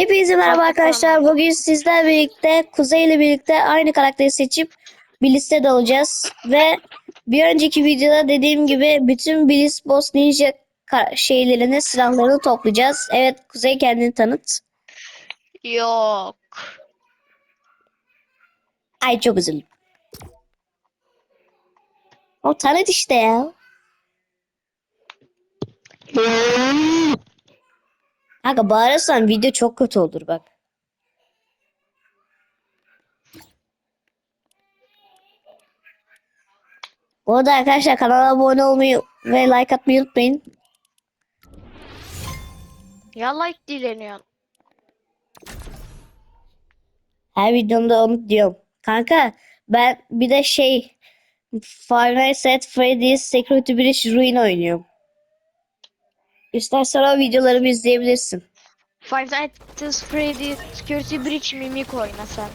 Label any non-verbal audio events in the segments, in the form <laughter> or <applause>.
Hepinize merhaba arkadaşlar. Bugün sizlerle birlikte Kuzey ile birlikte aynı karakteri seçip bir liste dalacağız. Ve bir önceki videoda dediğim gibi bütün Blitz Boss Ninja şeylerini, silahlarını toplayacağız. Evet Kuzey kendini tanıt. Yok. Ay çok üzüldüm. O tanıt işte ya. Kanka bağırırsan video çok kötü olur bak. Bu arada arkadaşlar kanala abone olmayı ve like atmayı unutmayın. Ya like dileniyorsun. Her videomda onu diyorum. Kanka ben bir de şey Five Nights at Freddy's Security Breach Ruin oynuyorum. İstersen o videolarımı izleyebilirsin. Five Nights at Freddy Security Breach Mimik oyna sen.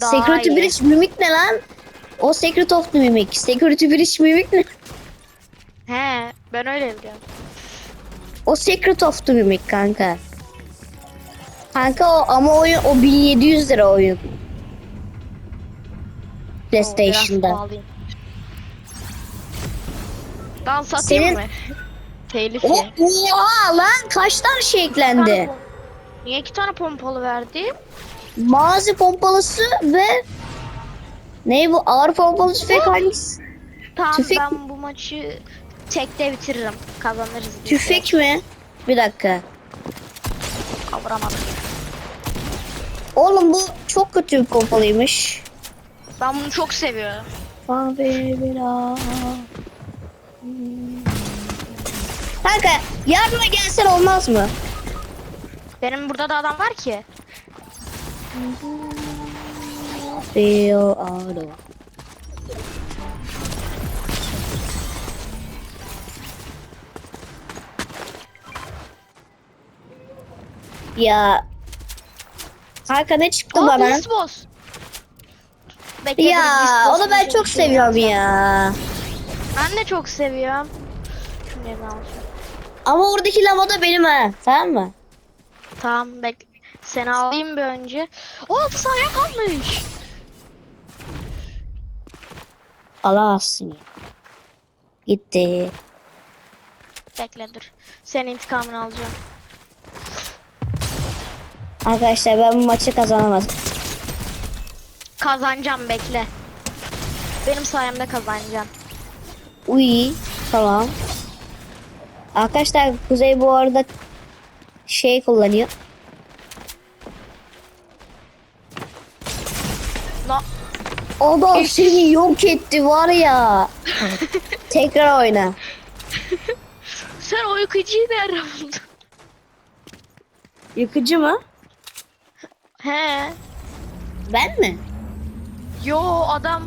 Daha Security iyi. Breach Mimik ne lan? O Secret of the Mimic. Security Breach Mimik ne? He ben öyle biliyorum. O Secret of the Mimic kanka. Kanka o ama oyun o 1700 lira oyun. PlayStation'da. Dans atayım Senin- mı? Telif O, ye. oha lan kaç tane şey eklendi? Niye iki tane pompalı verdi? Mazi pompalısı ve ne bu ağır pompalısı fake hangisi? Tamam Tüfek- ben bu maçı tekte bitiririm. Kazanırız. de. Tüfek mi? Bir dakika. Kavuramadım. Oğlum bu çok kötü bir pompalıymış. Ben bunu çok seviyorum. Favela. Kanka yardıma gelsen olmaz mı? Benim burada da adam var ki. Feel auto. Ya Kanka ne çıktı Aa, bana? Beast Boss. Bekle, Ya onu ben çok seviyorum ya. Ben de çok seviyorum. Şunu alacağım. Ama oradaki lava da benim ha. Tamam mı? Tamam bek. Seni alayım bir önce. O altı saniye kalmış. Alamazsın ya. Gitti. Bekle dur. Senin intikamını alacağım. Arkadaşlar ben bu maçı kazanamadım. Kazanacağım bekle. Benim sayemde kazanacağım. Uy. Tamam. Arkadaşlar Kuzey bu arada şey kullanıyor. No. Adam seni yok etti var ya. <laughs> Tekrar oyna. Sen o yıkıcıyı nerede buldun? Yıkıcı mı? He. Ben mi? Yo adam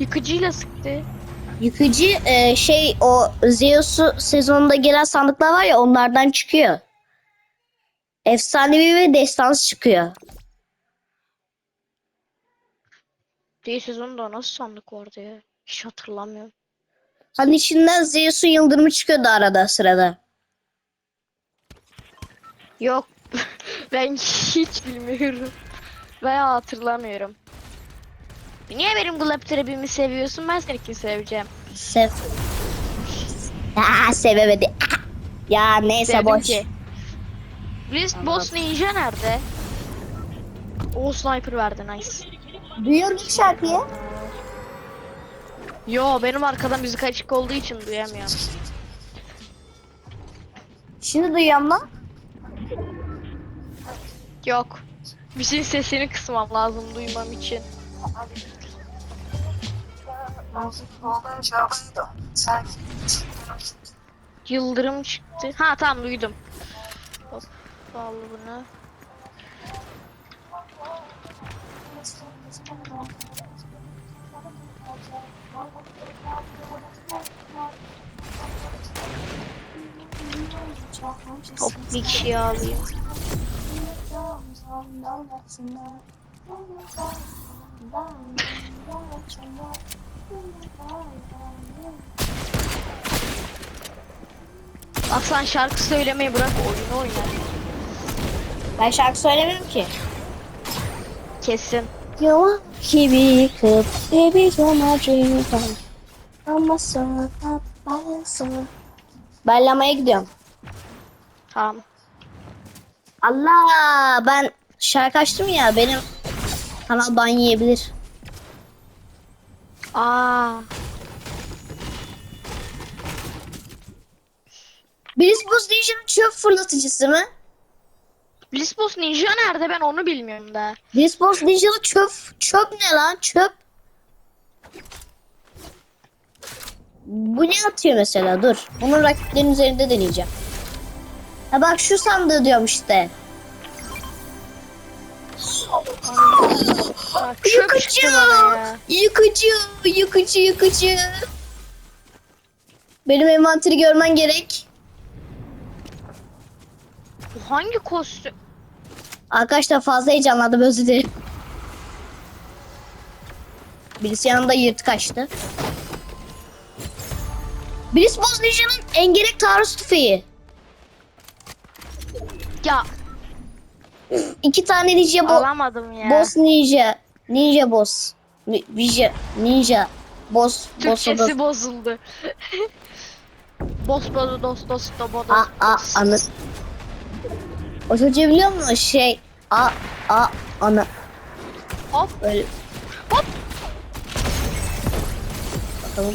yıkıcıyla sıktı. Yıkıcı e, şey o Zeus'u sezonunda gelen sandıklar var ya onlardan çıkıyor. Efsanevi ve destansı çıkıyor. Değil sezonda nasıl sandık vardı ya? Hiç hatırlamıyorum. Hani içinden Zeus'un yıldırımı çıkıyordu arada sırada. Yok. <laughs> ben hiç bilmiyorum. Veya hatırlamıyorum. Niye benim Glab Trap'imi seviyorsun? Ben seninkini seveceğim. Sev. Aa, sevemedi. Ya neyse Sevdim boş. ki. Blitz Boss Ninja nerede? O sniper verdi nice. Duyuyor musun şarkıyı? Yo benim arkadan müzik açık olduğu için duyamıyorum. Şimdi duyuyorum lan. Yok. Bir sesini kısmam lazım duymam için. Yıldırım çıktı. Ha tamam duydum. Hop, Bağlı bunu. Hop bir kişiyi alayım. <laughs> Bak sen şarkı söylemeyi bırak oyunu oyna. Ben şarkı söylemiyorum ki. Kesin. You gibi kıp dream come. Ama sonra bana sonra. Bellamaya gidiyorum. Tamam. Allah ben şarkı açtım ya benim kanal ban yiyebilir. Aa. Buz Ninja'nın çöp fırlatıcısı mı? Blitzboss Ninja nerede ben onu bilmiyorum da. Buz Ninja'nın çöp, çöp ne lan çöp? Bu ne atıyor mesela dur. Bunun rakiplerin üzerinde deneyeceğim. Ha bak şu sandığı diyorum işte. Bana ya. Yıkıcı, yıkıcı, yıkıcı. Benim envanteri görmen gerek. Bu hangi kostüm? Arkadaşlar fazla heyecanlandım özür dilerim. Birisi yanında yırtık açtı. Birisi Boz Ninja'nın engerek taarruz tüfeği. İki tane ninja bo alamadım ya. boss ninja. Ninja boss. Ni- Ninja. Ninja. Boss. Boss. Türkçesi bozuldu. <laughs> Boss boss dos dos do bo A a anı. O çocuğu biliyor musun? Şey. A a ana. Hop Öyle. hop. Bakalım.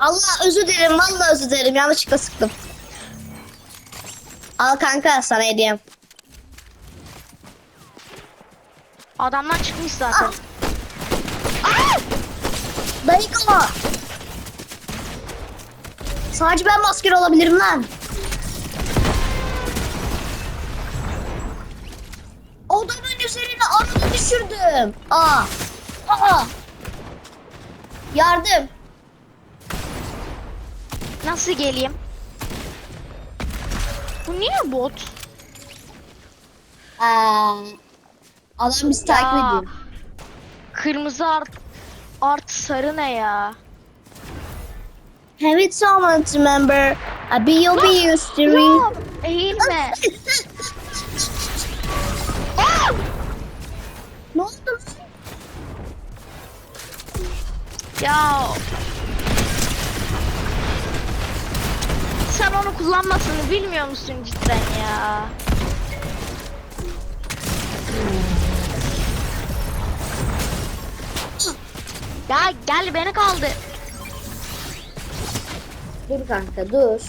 Allah özür dilerim. Vallahi özür dilerim. Yanlışlıkla sıktım. Al kanka sana hediyem. Adamdan çıkmış zaten. Dayıkama. Sadece ben maskeli olabilirim lan. Odamın üzerine arını düşürdüm. Aa. Aa. Yardım. Nasıl geleyim? Bu niye bot? Aa. Adam bizi takip Ya, ediyor. Kırmızı art artı sarı ne ya? Have it someone to remember. A B.O.B. Ya, read. eğilme. ne oldu? ya. Sen onu kullanmasını bilmiyor musun cidden ya? Ya gel beni kaldı. Dur kanka dur.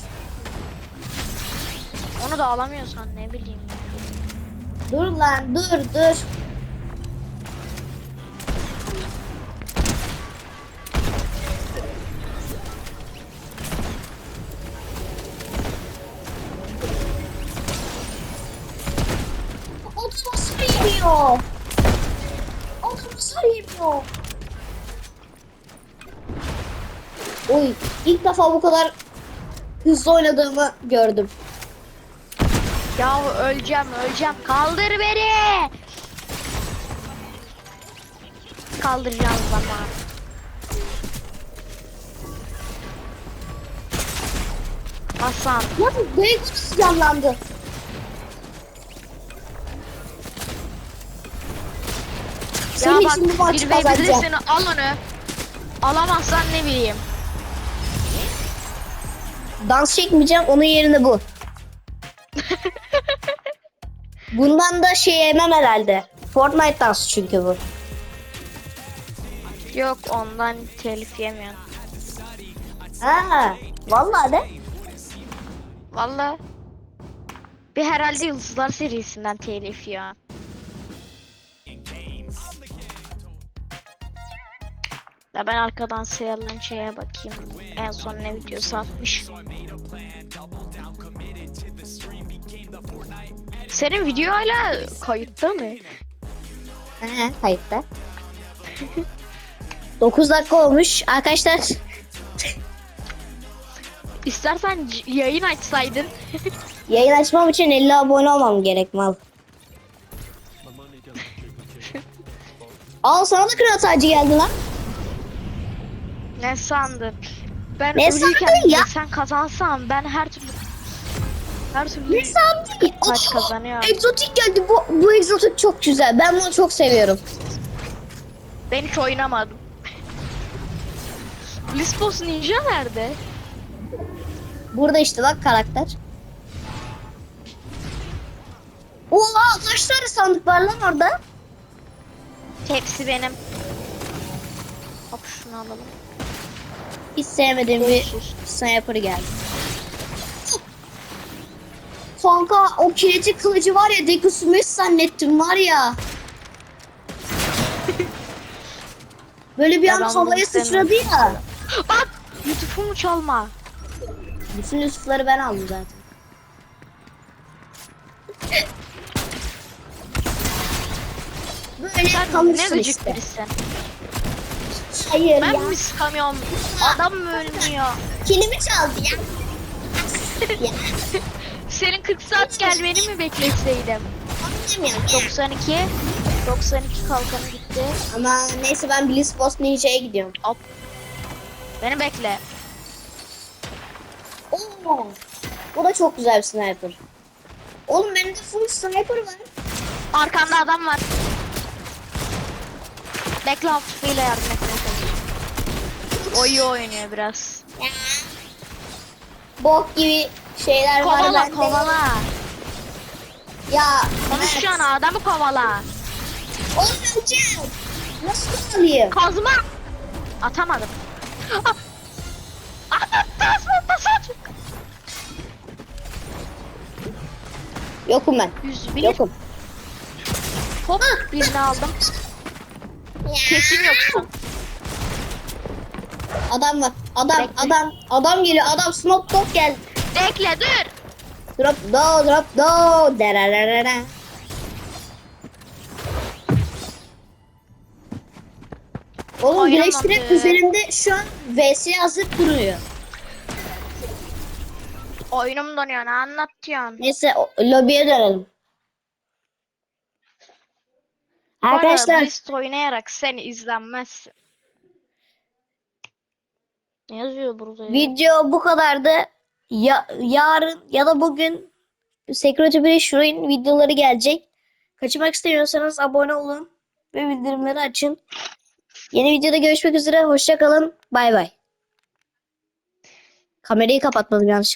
Onu da alamıyorsan ne bileyim. Dur lan dur dur. O da nasıl yemiyor? O da nasıl yemiyor? Oy ilk defa bu kadar hızlı oynadığımı gördüm. Ya öleceğim öleceğim. Kaldır beni. Kaldıracağım zaman. Hasan. Ya Duygu'nuz canlandı. Senin ya bak için bu bir kazanacağım. seni al onu. Alamazsan ne bileyim. Dans çekmeyeceğim onun yerine bu. <laughs> Bundan da şey yemem herhalde. Fortnite dansı çünkü bu. Yok ondan telif yemiyorum. Ha, vallahi de. Valla. Bir herhalde Yıldızlar serisinden telif ya. Ya ben arkadan sayılan şeye bakayım. En son ne videosu atmış. Senin video hala kayıtta mı? He, kayıtta. <laughs> 9 dakika olmuş. Arkadaşlar İstersen yayın açsaydın. <laughs> yayın açmam için 50 abone olmam gerek mal. <laughs> Al sana da kral tacı geldi lan. Ne sandın? Ben Ne sandın ya? sen kazansan ben her türlü Her türlü abi değil. kaç Oo, kazanıyor. Egzotik geldi. Bu, bu egzotik çok güzel. Ben bunu çok seviyorum. Ben hiç oynamadım. Lispos Ninja nerede? Burada işte bak karakter. Oha kaç tane sandık var lan orada? Hepsi benim. Hop şunu alalım. Hiç sevmediğim bir sniper geldi. <laughs> Kanka o kilitli kılıcı var ya Deku Smith zannettim var ya. <laughs> Böyle bir an havaya sıçradı ya. Bak! Youtube'umu çalma. Bütün Yusuf'ları ben aldım zaten. Böyle kalırsın işte. birisin. Hayır Ben ya. mi sıkamıyorum? Adam mı ölmüyor? Kilimi çaldı ya. <laughs> ya. Senin 40 saat gelmeni mi? Anlamıyorum ya. 92 92 kalkanı gitti. Ama neyse ben Bliss Boss Ninja'ya gidiyorum. Hop. Beni bekle. Oo. Bu da çok güzel bir sniper. Oğlum benim de full sniper var. Arkamda adam var. Bekle hafifliğiyle yardım etmeye çalışıyorum. O iyi oynuyor biraz. Ya. Bok gibi şeyler var Kovala bende. kovala. Ya. Konuşacağına adamı kovala. Oğlum öleceğim. Nasıl kovalayayım? Kazma. Atamadım. Ah. Ah, tas- Yokum ben. 101. Yokum. Hop birini aldım. Kesin yoksun. Adam var. Adam, Bekle. adam, adam geliyor. Adam smoke top geldi. Bekle dur. Drop do, drop do. Derererere. Oğlum direkt üzerimde şu an VS hazır duruyor. Oyunum donuyor ne anlatıyorsun? Neyse o- lobiye dönelim. Arkadaşlar oynayarak sen izlenmezsin. Ne yazıyor burada ya? video bu kadardı. Ya, yarın ya da bugün Security Breach videoları gelecek. Kaçırmak istemiyorsanız abone olun ve bildirimleri açın. Yeni videoda görüşmek üzere. Hoşça kalın. Bay bay. Kamerayı kapatmadım yanlış.